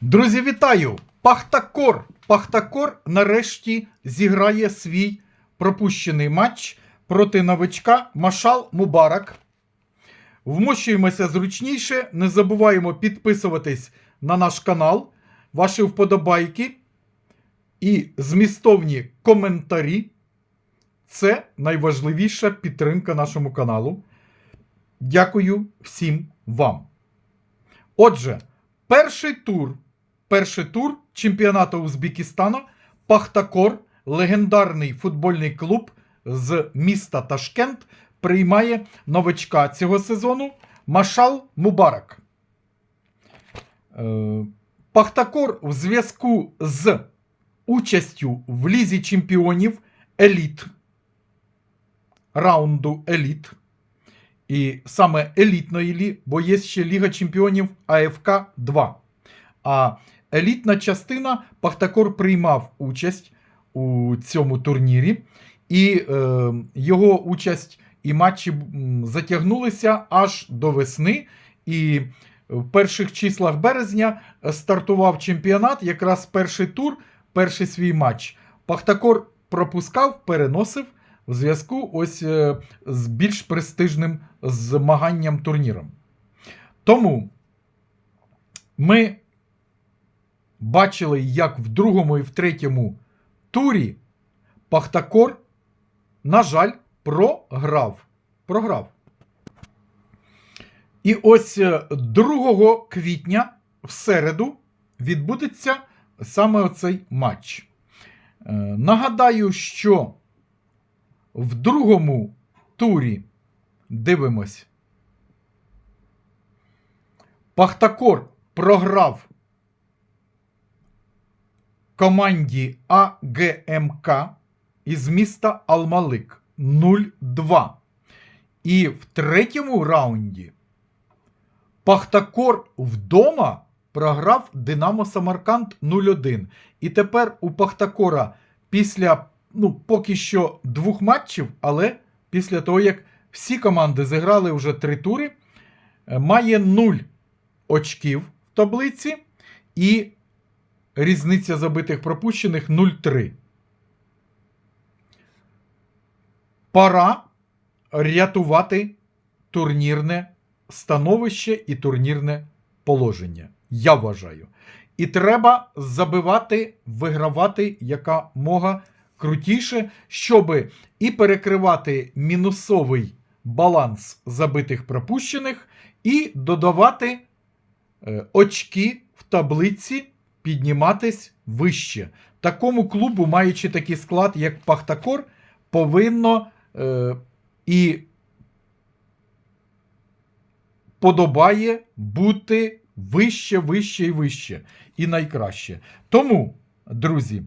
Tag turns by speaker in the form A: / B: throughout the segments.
A: Друзі, вітаю! Пахтакор! Пахтакор нарешті зіграє свій пропущений матч проти новичка Машал Мубарак. Вмощуємося зручніше, не забуваємо підписуватись на наш канал, ваші вподобайки і змістовні коментарі. Це найважливіша підтримка нашому каналу. Дякую всім вам. Отже, перший тур, перший тур чемпіонату Узбекистану Пахтакор, легендарний футбольний клуб з міста Ташкент, приймає новачка цього сезону Машал Мубарак. Е, Пахтакор в зв'язку з участю в Лізі чемпіонів Еліт раунду Еліт. І саме елітної лі, бо є ще Ліга Чемпіонів АФК 2. А елітна частина Пахтакор приймав участь у цьому турнірі, і е, його участь і матчі затягнулися аж до весни. І в перших числах березня стартував чемпіонат, якраз перший тур, перший свій матч. Пахтакор пропускав, переносив в зв'язку ось е, з більш престижним змаганням турніром. Тому ми бачили, як в другому і в третьому турі Пахтакор, на жаль, програв. Програв. І ось е, 2 квітня в середу відбудеться саме оцей матч. Е, Нагадаю, що в другому турі дивимось. Пахтакор програв команді АГМК із міста Алмалик 0-2. І в третьому раунді Пахтакор вдома програв Динамо Самарканд 0-1. І тепер у Пахтакора після ну, поки що двох матчів, але після того, як всі команди зіграли вже три тури, е, має 0 очків в таблиці і різниця забитих пропущених 0-3. Пора рятувати турнірне становище і турнірне положення. Я вважаю. І треба забивати, вигравати якомога крутіше, щоб і перекривати мінусовий баланс забитих пропущених, і додавати е, очки в таблиці, підніматись вище. Такому клубу, маючи такий склад, як Пахтакор, повинно е, і подобає бути вище, вище і вище. І найкраще. Тому, друзі,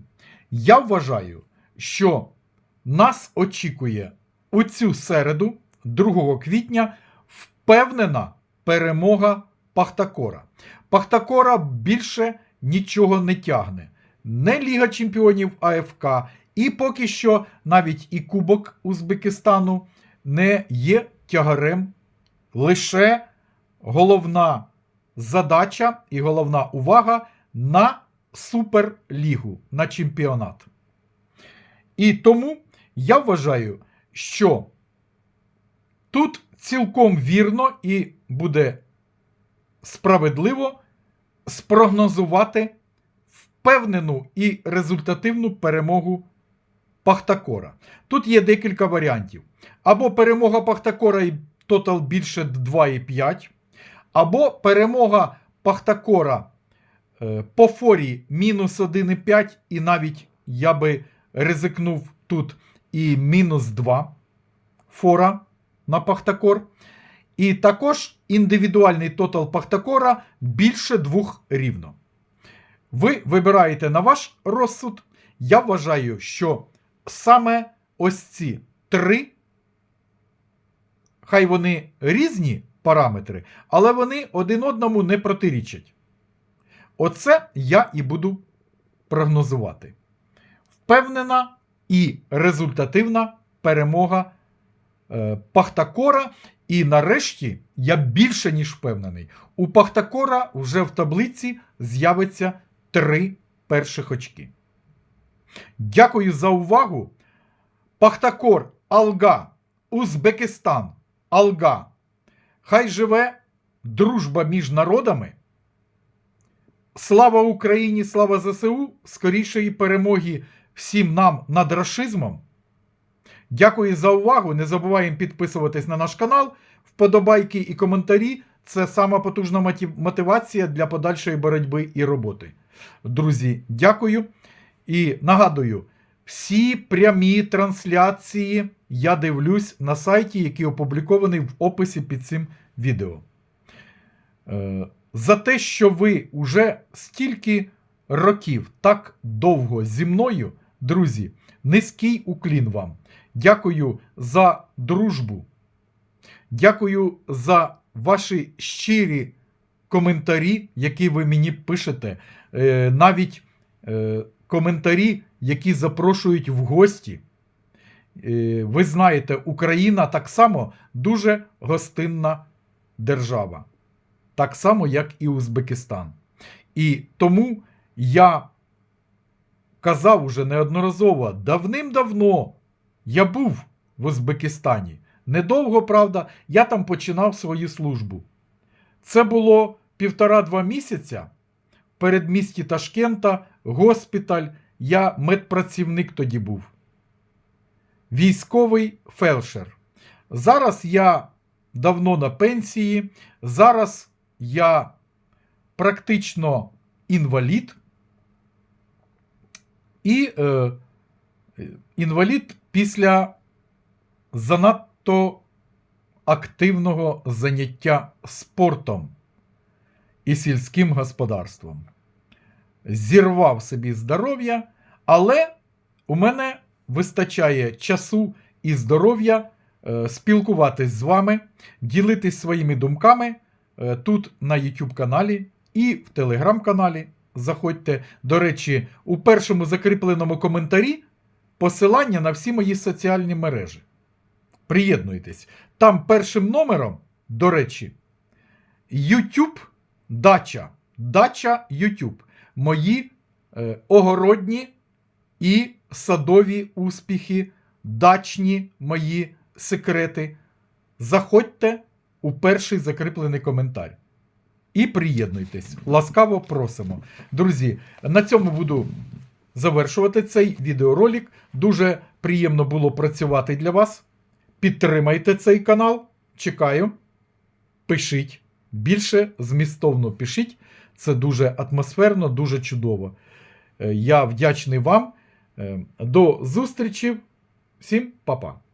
A: я вважаю, що нас очікує у цю середу, 2 квітня, впевнена перемога Пахтакора. Пахтакора більше нічого не тягне. Не Ліга Чемпіонів АФК, і поки що навіть і Кубок Узбекистану не є тягарем. Лише головна задача і головна увага на Суперлігу, на чемпіонат. І тому я вважаю, що тут цілком вірно і буде справедливо спрогнозувати впевнену і результативну перемогу Пахтакора. Тут є декілька варіантів. Або перемога Пахтакора і тотал більше 2,5, або перемога Пахтакора е, по форі мінус 1,5, і навіть я би ризикнув тут і мінус 2 фора на Пахтакор. І також індивідуальний тотал Пахтакора більше двох рівно. Ви вибираєте на ваш розсуд. Я вважаю, що саме ось ці три, хай вони різні параметри, але вони один одному не протирічать. Оце я і буду прогнозувати. Впевнена і результативна перемога е, Пахтакора. І нарешті я більше ніж впевнений, у Пахтакора вже в таблиці з'явиться три перших очки. Дякую за увагу. Пахтакор, Алга, Узбекистан, Алга. Хай живе дружба між народами. Слава Україні, слава ЗСУ, скорішої перемоги всім нам над рашизмом. Дякую за увагу. Не забуваємо підписуватись на наш канал. Вподобайки і коментарі це сама потужна мотивація для подальшої боротьби і роботи. Друзі, дякую. І нагадую, всі прямі трансляції я дивлюсь на сайті, який опублікований в описі під цим відео. Е, За те, що ви уже стільки років так довго зі мною, друзі, низький уклін вам. Дякую за дружбу. Дякую за ваші щирі коментарі, які ви мені пишете. Е, Навіть е, коментарі, які запрошують в гості. Е, Ви знаєте, Україна так само дуже гостинна держава. Так само, як і Узбекистан. І тому я казав уже неодноразово, давним-давно я був в Узбекистані. Недовго, правда, я там починав свою службу. Це було півтора-два місяця. В передмісті Ташкента, госпіталь, я медпрацівник тоді був. Військовий фельдшер. Зараз я давно на пенсії. Зараз я практично інвалід. І е, інвалід після занадто активного заняття спортом і сільським господарством. Зірвав собі здоров'я, але у мене вистачає часу і здоров'я е, спілкуватись з вами, ділитись своїми думками е, тут на YouTube каналі і в телеграм-каналі. Заходьте, до речі, у першому закріпленому коментарі посилання на всі мої соціальні мережі. Приєднуйтесь. Там першим номером, до речі, YouTube Дача. Дача YouTube. Мої е, огородні і садові успіхи, дачні мої секрети. Заходьте у перший закріплений коментар. І приєднуйтесь. Ласкаво просимо. Друзі, на цьому буду завершувати цей відеоролик. Дуже приємно було працювати для вас. Підтримайте цей канал. Чекаю. Пишіть. Більше змістовно пишіть. Це дуже атмосферно, дуже чудово. Е, Я вдячний вам. Е, До зустрічі. Всім па-па.